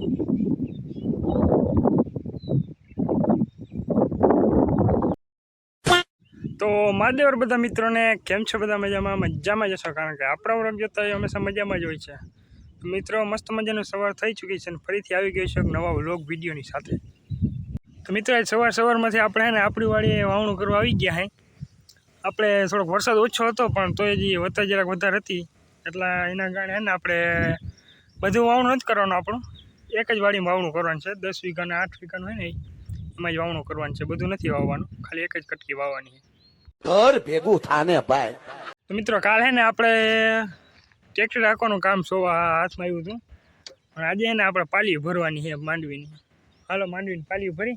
તો માદેવર બધા મિત્રોને કેમ છો બધા મજામાં? મજામાં જશો કારણ કે આપણા વર્ગ જોતા હોય હંમેશા મજામાં જ હોય છે. મિત્રો, મસ્ત મજાનું સવાર થઈ ચૂકી છે અને ફરીથી આવી ગઈ છે નવા વ્લોગ વિડીયોની સાથે. તો મિત્રો સવાર સવારમાંથી આપણે ને આપણી વાડીએ વાવણું કરવા આવી ગયા હે. આપણે થોડોક વરસાદ ઓછો હતો, પણ તોય જે વત્તા જરાક વધારે હતી. એટલે એના કારણે ને આપણે બધું વાવણું જ કરવાનું આપણું. એક જ વાડીમાં વાવણું કરવાનું છે. દસ વીઘાને આઠ વીઘાનું હોય ને એમાં જ વાવણું કરવાનું છે. બધું નથી વાવવાનું. ખાલી એક જ કટકી વાવવાની ઘર ભેગું થાને ભાઈ. તો મિત્રો કાલે ને આપણે ટ્રેક્ટર રાખવાનું કામ સોવા હાથમાં આવ્યું હતું. પણ આજે એને આપણે પાલી ભરવાની છે માંડવીની. હાલો માંડવીની પાલી ભરી.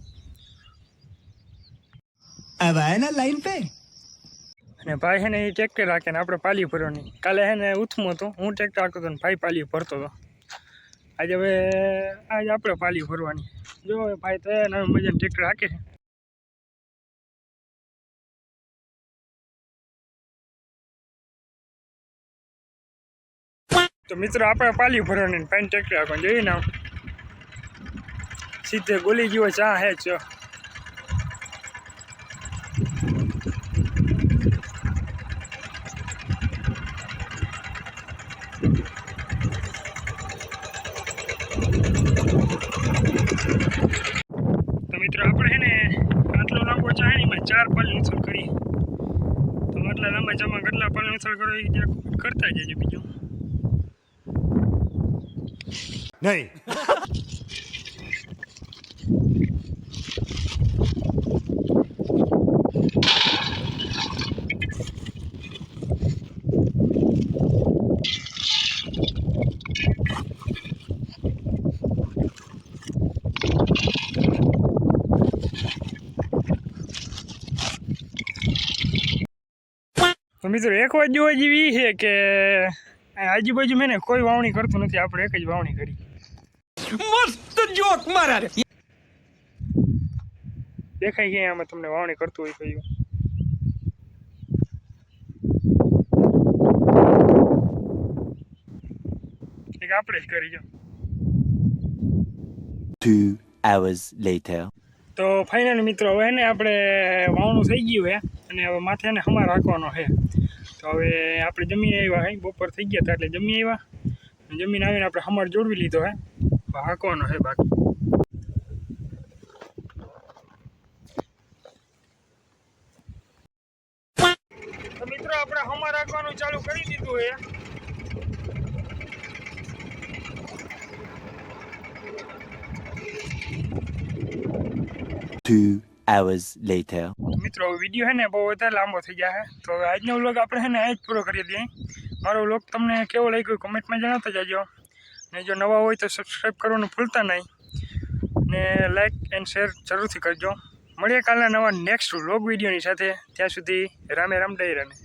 આવાના લાઈન પે? અને ભાઈ હે ને એ ટ્રેક્ટર રાખે ને આપણે પાલી ભરવાની. કાલે હે ને ઉથમો હતો. હું ટ્રેક્ટર રાખતો હતો ને ભાઈ પાલી ભરતો હતો. આજે હવે, આજે આપણે પાલી ફરવાની જો હવે ભાઈ તો નવી મજાને ટ્રેક્ટર હાકે છે. તો મિત્રો, આપણે પાલી ભરવાની પાણી ટ્રેક્ટર હાકો જોઈએ ને. સીધે ગોલી જેવો ચા હે ચો તો મિત્રો આપણે છે ને આટલો લાંબો ચા હે ને એમાં ચાર પાલી ઉછળ કરી. તો આટલા લાંબા જમા કેટલા ઉછળ કરો એ જરાક કરતા જજો બીજું. नहीं મિત્રો એક વાત જોવા જેવી છે કે આજુબાજુ મેં કોઈ વાવણી કરતું નથી આપણે એક જ વાવણી કરી મસ્ત જોક મારા રે દેખાય કે આમાં તમને વાવણી કરતું હોય કહ્યું આપણે જ કરી જાઓ Two hours later. તો ફાઇનલ મિત્રો, હવે ને આપણે વાવણું થઈ ગયું હે, અને હવે માથે એને હમા રાખવાનો છે તો હવે આપણે જમીન આવ્યા હે, બપોર થઈ ગયા હતા એટલે જમી આવ્યા જમીને આવીને આપણે હમર જોડવી લીધો હે હાંકવાનો છે બાકી મિત્રો, આપણે હમા રાખવાનું ચાલુ કરી દીધું છે Two hours later. મિત્રો વીડિયો છે ને બહુ વધારે લાંબો થઈ ગયા હે તો આજનો વ્લોગ આપણે હે ને આજ પૂરો કરી દઈએ મારો વ્લોગ તમને કેવો લાગ્યો કમેન્ટમાં જણાવતા જજો. ને જો નવા હોય તો સબસ્ક્રાઈબ કરવાનું ભૂલતા નહીં. ને લાઈક એન્ડ શેર જરૂરથી કરજો. મળીએ કાલના નવા નેક્સ્ટ વ્લોગ વિડીયોની સાથે. ત્યાં સુધી રામે રામ ડાયરાને